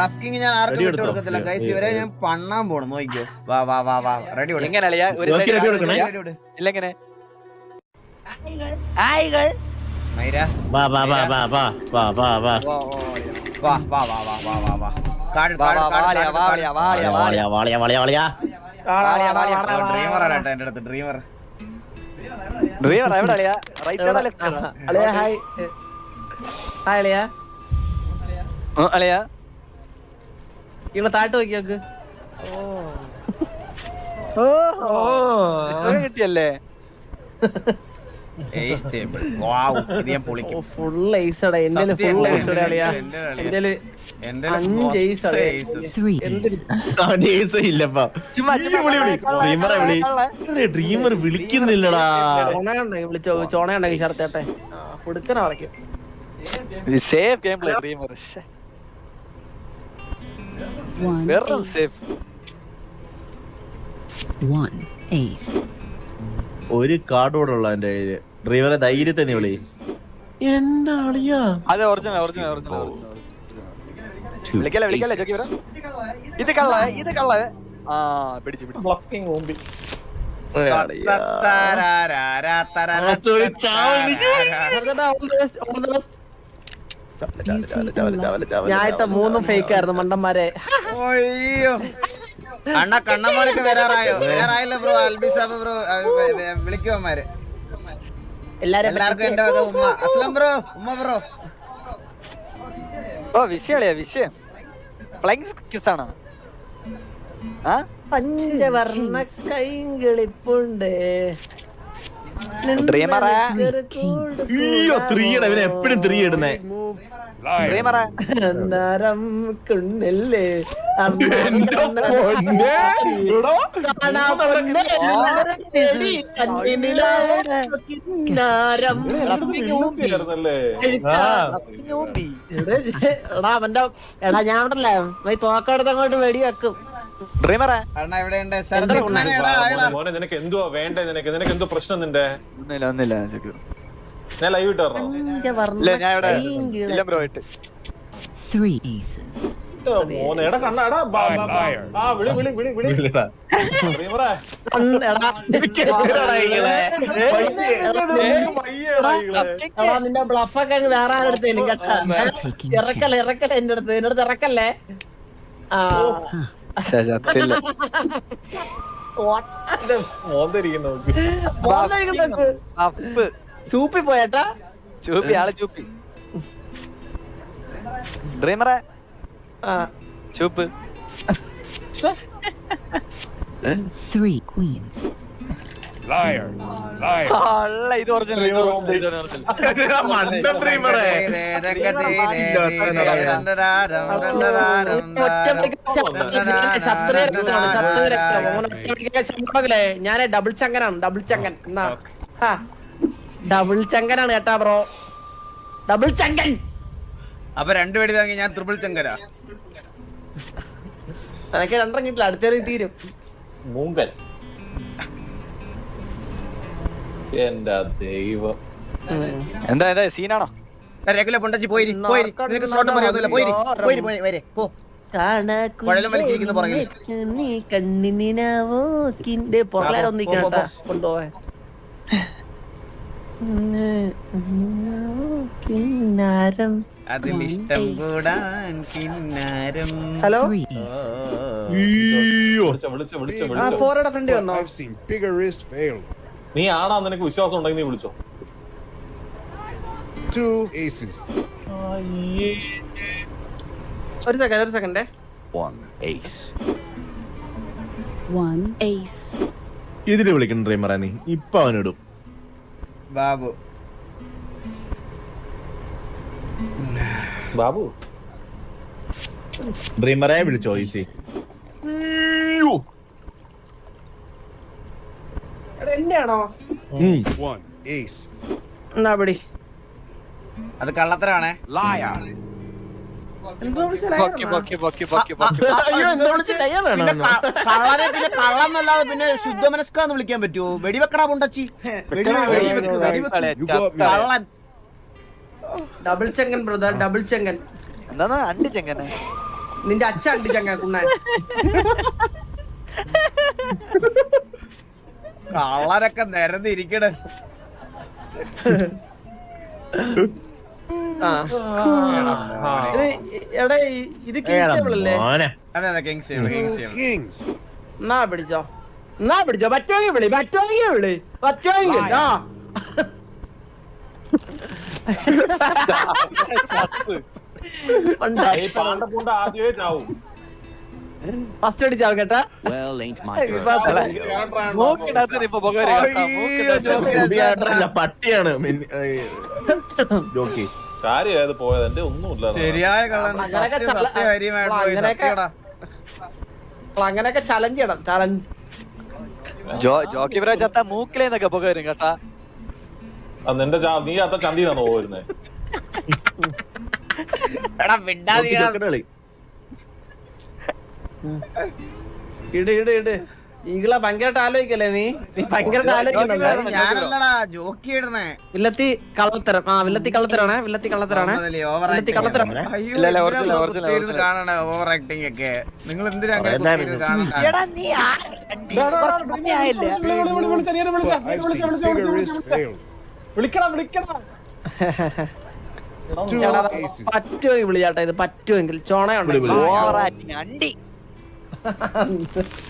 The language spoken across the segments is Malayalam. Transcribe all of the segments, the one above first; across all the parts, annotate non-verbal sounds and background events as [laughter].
ബ്ലഫ് ഞാൻ ആർക്കും വിട്ടു കൊടുക്കത്തില്ല ഗൈസ് ഇവരെ ഞാൻ പണ്ണാൻ പോണം നോക്കിക്കോ വാ വാ വാ വാ റെഡി എങ്ങനെ ഡ്രീമർ ഡ്രീമർ എവിടെ അളിയാ റൈറ്റ് സൈഡ് ലെഫ്റ്റ് അളിയാ ഹായ് ഹായ് അളിയാ അളിയാ ഇവിടെ താട്ട് നോക്കി നോക്ക്. ഓ. കിട്ടിയല്ലേ? ഫുൾ ഫുൾ ഡ്രീമർ വിളിക്കുന്നില്ലടാ. വിളിച്ചോ ചോണയുണ്ടെങ്കിൽ ചേർത്തേട്ടെ കൊടുക്കണ സേഫ് ഗെയിം പ്ലേ ഡ്രീമർ വെറും ace. Safe One ace. ഒരു കാർഡ് കൂടെ ഉള്ള എന്റെ കയ്യിൽ. ഡ്രൈവറെ ധൈര്യത്തെ നീ വിളി. എന്താ അളിയാ? അതെ ഒറിജിനൽ ഒറിജിനൽ ഒറിജിനൽ വിളിക്കല്ലേ വിളിക്കല്ലേ ജോക്കി വരാം ഇത് കള്ള ഇത് കള്ള. ആ പിടിച്ചു പിടിച്ചു. ഞാൻ ഇട്ട മൂന്നും ഫേക്ക് ആയിരുന്നു മണ്ടന്മാരെ. അയ്യോ. അണ്ണ കണ്ണന്മാരൊക്കെ വരാറായോ? വരാറായില്ല ബ്രോ അൽബിസാബ് ബ്രോ വിളിക്കുവന്മാര് എല്ലാവർക്കും എന്റെ വക ഉമ്മ. അസ്ലം ബ്രോ ഉമ്മ ബ്രോ. ഓ വിഷയം അളിയാ വിഷയം. ഫ്ലൈങ് കിസ് ആണോ? ആ? പഞ്ചവർണ കൈകളിപ്പുണ്ട് എപ്പോഴും ത്രീ ഇടുന്നേ. നരം കുണ്ണല്ലേ എടാ അവന്റെ എടാ ഞാൻ ഉണ്ടല്ലേ നീ അങ്ങോട്ട് വെടി വെക്കും നിനക്ക് എന്തുവാ വേണ്ടേ? നിനക്ക് നിനക്ക് എന്തോ പ്രശ്നം നിന്റെ? ഒന്നില്ല ഒന്നില്ല ഞാൻ ലൈവ് ഇട്ട് തരണോ ഇല്ല ഞാൻ ഇവിടെ ഇല്ല ബ്രോ ഇട്ട് Three aces. മോനെ. എടാ കണ്ണ എടാ ബാ, ബാ, ബാ. ആ വിളി വിളി വിളി വിളി. വിളിടാ. ഡ്രീമറെ എന്തിനാടാ ഇങ്ങളെ? നിനക്ക് വയ്യേടാ ഇങ്ങളെ. എടാ നിന്റെ ബ്ലഫൊക്കെ അങ്ങ് വേറെ ആരെടുത്തേലും കേട്ടാ. ഇറക്കല്ലേ ഇറക്കല്ലേ എന്റെ അടുത്ത് എന്റെ അടുത്ത് ഇറക്കല്ലേ? ആ. എന്റെ നോക്ക്. അപ്പ് ചൂപ്പി പോയേട്ടാ ചൂപ്പി ആളെ ചൂപ്പി ഡ്രീമറെ ആ ചൂപ്പ് Three queens. അല്ല ഇത് ഒറിജിനൽ ഇത് ഒറിജിനൽ മണ്ടൻ ഡ്രീമറെ. ഞാൻ ഡബിൾ ചങ്കനാണ് ഡബിൾ ചങ്കൻ എന്നാ ഡബിൾ ചങ്കനാണ് കേട്ടാ ബ്രോ ഡബിൾ ചങ്കൻ. അപ്പൊ രണ്ടു പേടി താങ്ങി ഞാൻ ത്രിപിൾ ചങ്കരാ അതൊക്കെ രണ്ടെണ്ണം അടുത്ത അടുത്തേക്ക് തീരും. മൂങ്കൽ. എന്റെ ദൈവം. എന്താ എന്താ സീനാണോ? പൊണ്ടച്ചി പോയിരി നിനക്ക് സ്ലോട്ട് പോയി വരെ പോ. കുഴലും വലിച്ചിരിക്കുന്നു പുറകിൽ. നീ കണ്ണിനാവോക്കിന്റെ പുറകെ പോ, ഒന്നിക്കണം പോ, പോ. കൊണ്ടുപോവാൻ. കിന്നാരം അതിലിഷ്ടം കൂടാൻ കിന്നാരം. ഹലോ ആ ഫോറയുടെ ഫ്രണ്ട് വന്നോ? നീ ആണാ നിനക്ക് വിശ്വാസം ഉണ്ടെങ്കിൽ നീ വിളിച്ചോ. ഒരു സെക്കൻഡ് ഒരു സെക്കൻഡ് ഇതിൽ വിളിക്കണം ഡ്രൈമറാ നീ ഇപ്പൊ അവനിടും. ബാബു. ബാബു? ഡ്രീമറെ വിളിച്ചോ ഈസി. എന്നാ പിടി. അത് കള്ളത്തരാണേ. എന്തോ കള്ളനെ പിന്നെ കള്ളന്നല്ലാതെ പിന്നെ ശുദ്ധമനസ്കാന്ന് വിളിക്കാൻ പറ്റുമോ വെടിവെക്കണ പൊണ്ടച്ചി. കള്ളൻ ഡബിൾ ചെങ്കൻ ബ്രദർ ഡബിൾ ചെങ്കൻ. എന്താ അണ്ടി ചെങ്ങനെ നിന്റെ അച്ഛ അണ്ടി ചെങ്ക കുണ്ണാൻ. കള്ളരൊക്കെ നിരന്നിരിക്കണ്. [laughs] ഇത് എവിടെ ഇത് കിങ്സ്റ്റേബിൾ അല്ലേ? അതെ അതെ കിങ്സ് ചെയ്യണം കിങ്സ് ചെയ്യണം Kings. എന്നാ പിടിച്ചോ? എന്നാ പിടിച്ചോ? പറ്റുമെങ്കിൽ വിളി പറ്റുമെങ്കിൽ വിളി പറ്റുമെങ്കിൽ ആ. ഈ പാണ്ട പൂണ്ട ആദ്യമേ ചാവും. ഫസ്റ്റ് അടിച്ചാവും കേട്ടാ പട്ടിയാണ്. [laughs] ജോക്കി. കാര്യം ഏത് പോയത് എന്റെ ഒന്നുമില്ല ശരിയായ അങ്ങനെയൊക്കെ ചലഞ്ച് ചെയ്യണം ചലഞ്ച് ജോ ജോക്കി ബ്രോ ചത്ത മൂക്കിലേന്നൊക്കെ പുക വരും കേട്ടാ. നിന്റെ നീ അത്ത ചന്തിന്നാണോ പോയിരുന്നേ എടാ മിണ്ടാതിരിക്കടാ. ജോക്കിയുടെ കളി. ഇട് ഇട് ഇട്. ഈകളെ ഭയങ്കരമായിട്ട് ആലോചിക്കല്ലേ നീ? നീ ഭയങ്കരമായിട്ട് ആലോചിക്കുന്നുണ്ട്? ഞാനല്ലടാ ജോക്കി ഇടണേ വില്ലത്തി കള്ളത്തരം. ആ വില്ലത്തി കള്ളത്തരാണ് വില്ലത്തി കള്ളത്തരാണ്. വില്ലത്തി കള്ളത്തരം. കാണണേ ഓവർ ആക്ടിങ് ഒക്കെ. നിങ്ങൾ എന്തിനാ വിളിക്കണം വിളിക്കണം പറ്റുമെങ്കിൽ വിളിയാട്ടെ ഇത് പറ്റുമെങ്കിൽ ചോണയുണ്ട്. ഓവർ ആക്ടിങ് അണ്ടി. [laughs]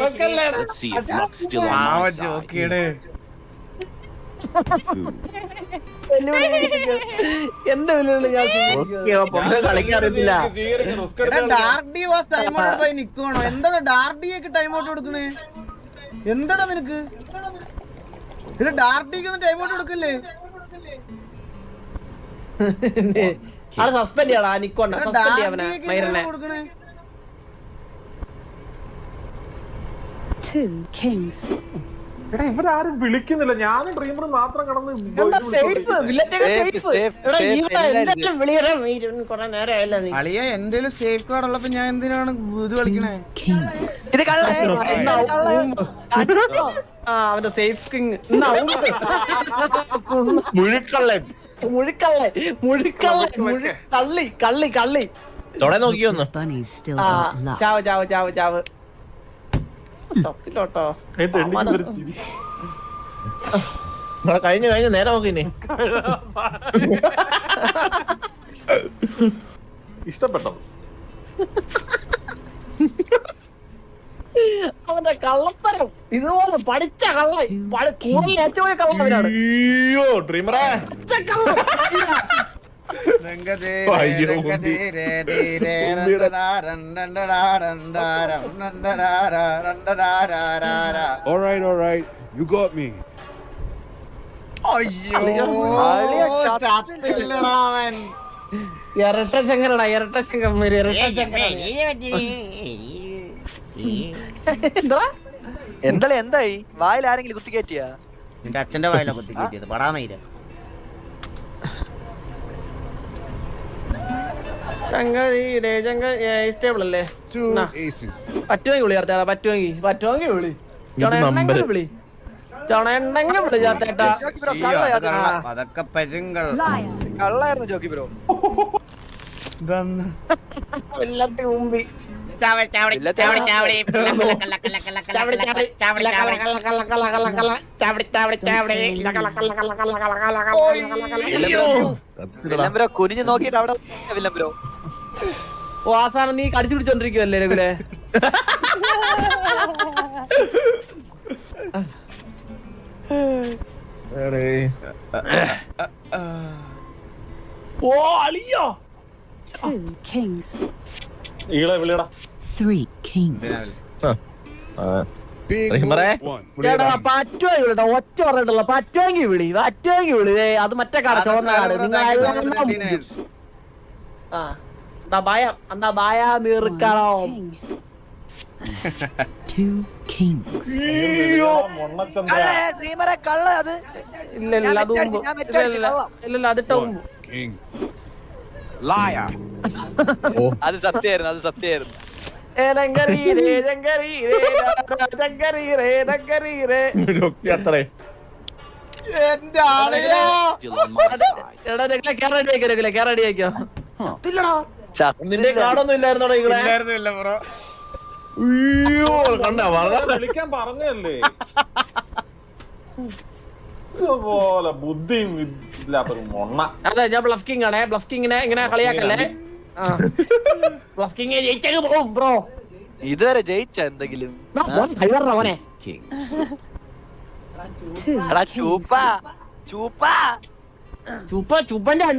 പാവം see if Locke's still on my side. പൊണ്ണെ കളിക്കാൻ അറിയത്തില്ല സ്വീകരിക്കും. റിസ്ക് എടാ എടുത്ത് dark D was time out പോയി നിക്കുവാണോ? എന്താടാ ഡാർക്ക് ഡി ഒക്കെ ടൈം ഔട്ട് കൊടുക്കണേ? എന്താടാ നിനക്ക്? ഇത് ഡാർഡിക്ക് ഒന്നും ടൈം ഔട്ട് കൊടുക്കല്ലേ ആൾ സസ്പെൻഡ് ചെയ്യടാ നിക്കോണ്ട. സസ്പെൻഡ് ചെയ്യാവനെ മൈരനെ ഇവരാരും വിളിക്കുന്നില്ല. ഞാനും ഡ്രീമർ മാത്രം കടന്ന് അളിയ എന്റെ സേഫ് കാർഡ് ഉള്ളപ്പോ ഞാൻ എന്തിനാണ് ഇത് കളിക്കണേ? അവന്റെ സേഫ് കിങ്. മുഴുക്കള്ളൻ. മുഴുക്കള്ളേ മുഴുക്കള്ളേ മുഴു കള്ളി കള്ളി കള്ളി. തൊടെ നോക്കിയൊന്ന് ആ. ചാവ് ചാവ് ചാവ് ചാവ്. കഴിഞ്ഞു [laughs] കഴിഞ്ഞു നേരെ നോക്കി ഇനി. [laughs] ഇഷ്ടപ്പെട്ടോ? അവന്റെ കള്ളത്തരം. ഇതുപോലെ പഠിച്ച കള്ള കൂടുതൽ ഏറ്റവും വലിയ കള്ളവനാണ് അയ്യോ ഡ്രീമറേ. അയ്യോ, ഉണ്ടി. All right, all right. You got me. അയ്യോ ചത്തില്ലടാ അവൻ. ഇരട്ട ശങ്കരടാ ഇരട്ട ശങ്കർ ഇരട്ട ശങ്കരൻ. എന്താ എന്താ എന്തായി? വായിൽ ആരെങ്കിലും കുത്തി കയറ്റിയാ? നിന്റെ അച്ഛന്റെ വായിലാ കുത്തി കയറ്റിയത്. പടാ മൈര. പറ്റുമെങ്കിൽ വിളി ചേർത്തേടാ പറ്റുമെങ്കിൽ. പറ്റുമെങ്കിൽ വിളി. ഇത് ചുണയുണ്ടെങ്കിൽ നമ്പര്. വിളി. ചുണയുണ്ടെങ്കിൽ വിളി ചേർത്തേട്ടാ അതൊക്കെ പെരുങ്കൾ. കള്ളായിരുന്നു ജോക്കി ബ്രോ. മുമ്പി. വില്ലം ബ്രോ കുനിഞ്ഞു നോക്കിട്ട് അവിടെ വില്ലം ബ്രോ ഓ ആസാനം നീ കടിച്ചു പിടിച്ചോണ്ടിരിക്കുവല്ലേ രഘുലെ ഓ അളിയോ കിങ്സ്. ഈളെ വിളിയടാ Three kings. പറ്റുമെങ്കിൽ വിളിട്ടോ ഒറ്റ പറഞ്ഞിട്ടുള്ള പറ്റുമെങ്കിൽ വിളി പറ്റുമെങ്കിൽ വിളി. അത് മറ്റേ കാട് ചുവന്ന കാട്. നിങ്ങൾ ആ എന്താ ഭയം? എന്താ ഭയ One Two kings. [laughs] അത്. സത്യായിരുന്നു അത് [laughs] സത്യായിരുന്നു അത്രേ. എന്റെ ആളെയാ. എടാ രഗുലെ കേറാ റെഡി ആക്കിയോ രഗുലെ കേറാ റെഡി ആക്കിയോ? ചത്തില്ലടാ. നിന്റെ കാർഡൊന്നും ഇല്ലായിരുന്നോടാ ഈകളെ ഇല്ലായിരുന്നില്ല ബ്രോ. അയ്യോ കണ്ട വളരെ വിളിക്കാൻ പറഞ്ഞല്ലേ ബുദ്ധിയും ഇല്ലാത്തൊരു മൊണ്ണ. അതെ ഞാൻ ബ്ലഫ് കിങ് ആണേ ബ്ലഫ് കിങ്ങിനെ ഇങ്ങനെ കളിയാക്കല്ലേ? ജയിച്ചങ്ങ് ബ്രോ ഇതുവരെ ജയിച്ച എന്തെങ്കിലും? കഴിവറ മോനെ എടാ ചൂപ്പ. ചൂപ്പ. ചുപ്പ ചുപ്പന്റെ ആ,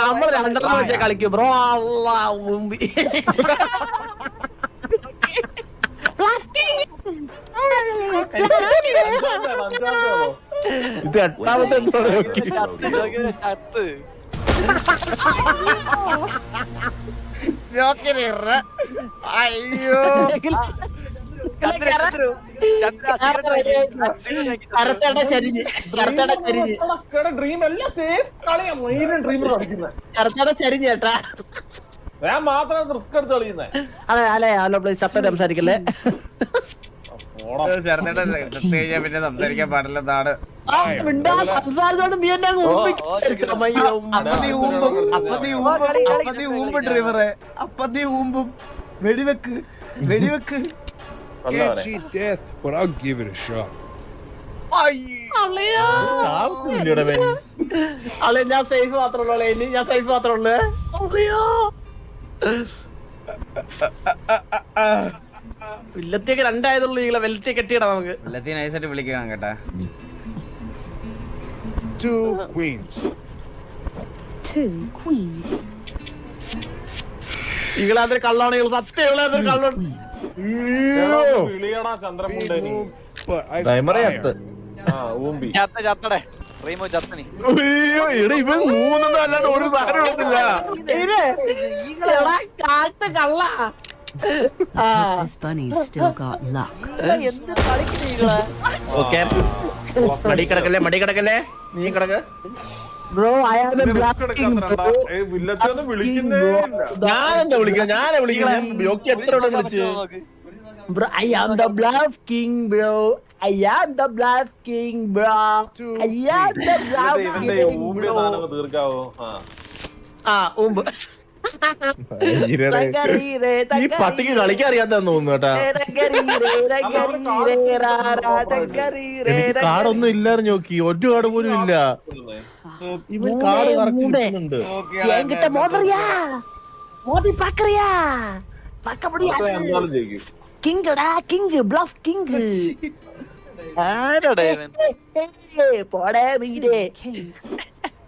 നമ്മൾ രണ്ടെണ്ണം വെച്ച് കളിക്കും ബ്രോ അല്ലാ ഉമ്പി ഇത് എട്ടാമത്തെ എന്തോടെ നോക്കി ചത്ത് ജോക്കി ചത്ത് അയ്യോ ചന്ദ്രു, ചന്ദ്രു, ചന്ദ്രു, ആ cigarette വലിക്ക്. ആ cigarette വലിക്ക്. കരച്ചട ചരിഞ്ഞ് കരച്ചട ചരിഞ്ഞ് ഡ്രീം എല്ലാം സേഫ് കളിയാ മയിലും ഡ്രീം കളിക്കുന്നത് കരച്ചട ചരിഞ്ഞ് കേട്ടാ ഞാൻ മാത്രം റിസ്ക് എടുത്ത് കളിക്കുന്നേ. അതെ അല്ലെ? ഹലോ പ്ലീസ് സത്യം സംസാരിക്കല്ലേ? [laughs] പിന്നെ സംസാരിക്കാൻ പാടില്ലെന്നാണ് ഡ്രൈവറെ. അപ്പതി ഊമ്പും. വെടിവെക്ക് വെടിവെക്ക്. അളെ ഞാൻ സേഫ് മാത്രമേ ഉള്ളൂ ഇനി ഞാൻ സേഫ് മാത്രമേ ഉള്ളൂ. അളിയാ. വില്ലത്തേക്ക് രണ്ടായതുള്ളൂ ഈകളെ വെല്ലത്തെ കെട്ടിയിടാം നമുക്ക്. എല്ലാத்தைയും നൈസായിട്ട് വിളിക്കണം കേട്ടാ. Two queens. Two queens. ഈകളെ അതൊരു കള്ളാണ് ഈകൾ സത്യം ഈകളെ അതൊരു കള്ളാണ്. വിളിയടാ ചന്ദ്രമുണ്ടേനി. ചത്ത. ചത്തടെ. റീമോ ചത്തനി. അയ്യോ എടാ ഇവൻ മൂന്നെണ്ണം അല്ലാണ്ട് ഒരു സാധനം എടുത്തില്ല എടാ, കാട്ട് കള്ള. This bunny's still got luck. എന്ത് കളിക്കുന്നു ഈകളെ ഓക്കെ മടി കിടക്കല്ലേ മടി കിടക്കല്ലേ? നീ കിടക്ക്. ബ്രോ ഐ ആം എ ചന്ദ്രണ്ടാ ഒന്നും വിളിക്കുന്നേ ഇല്ല. ഞാനെന്താ വിളിക്കുന്നത് ഞാനാ വിളിക്കുന്നത് യോക്കി എത്ര വിളിച്ച്? Bro, I am the bluff king, bro. I am the bluff king, bro. I am the bluff ഇവന്റെ ഊമ്പിയ bro. സാധനം തീർക്കാവോ? ആ. ആ. തകരീരേ, ഈ പട്ടിക്ക് കളിക്കാൻ അറിയാത്തന്ന് തോന്നുന്നു കേട്ടാ. കാടൊന്നും ഇല്ലാന്ന് നോക്കി. ഒരു കാട് പോലും ഇല്ല. ഇവൻ കാട് കറക്കുന്നുണ്ട് മോദി പാക്കറിയാ കിങ് ബ്ലഫ് കിങ്. ആരടേ പോടേ വീടേ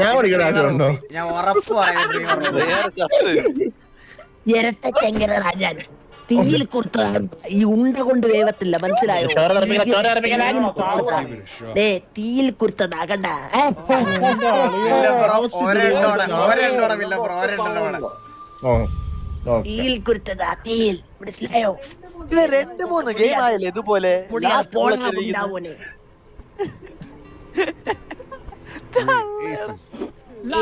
ഞാൻ വിളിക്കണ ആഗ്രഹമുണ്ടോ ഞാൻ ഉറപ്പ് പറയുന്നത് ഇരട്ട ചെങ്കര രാജാൻ തീയിൽ കൊടുത്തതാണ് ഈ ഉണ്ട കൊണ്ട് വേവത്തില്ല മനസ്സിലായോ. ദേ തീയിൽ കുറുത്തതാ കണ്ട ഒരെണ്ണോടെ ഒരെണ്ണോടെ വില്ല ഓ ഓ തീയിൽ കുറുത്തതാ തീയിൽ മനസ്സിലായോ രണ്ട് മൂന്ന് ഗെയിം ആയില്ലേ ഇതുപോലെ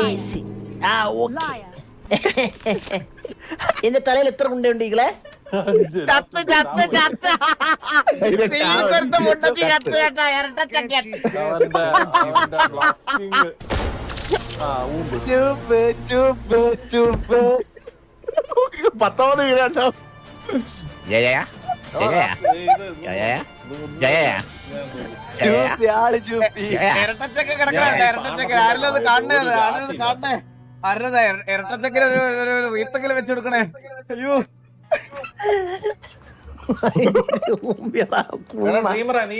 ഏസി. ആ ഓക്കെ എന്റെ തലയിൽ എത്ര ഉണ്ടുണ്ട് ഈകളെ ചത്ത് ചത്ത് ചത്ത് അവന്റെ ബ്ലാസ്റ്റിംഗ് ആ ഊമ്പ് ചുപ്പ് ചുപ്പി ആൾ ചുപ്പി ഇരട്ടച്ചക്ക കിടക്കണ ഇരട്ടച്ചക്ക. ആരെല്ലാം കാണണേ? ആരെല്ലാം കാണണേ? ഇരട്ടച്ചക്കര ഒരു ഒരു- ഒരു റീത്തെങ്കിലും വെച്ചെടുക്കണേ അയ്യോ. [laughs] [laughs] [laughs] നീ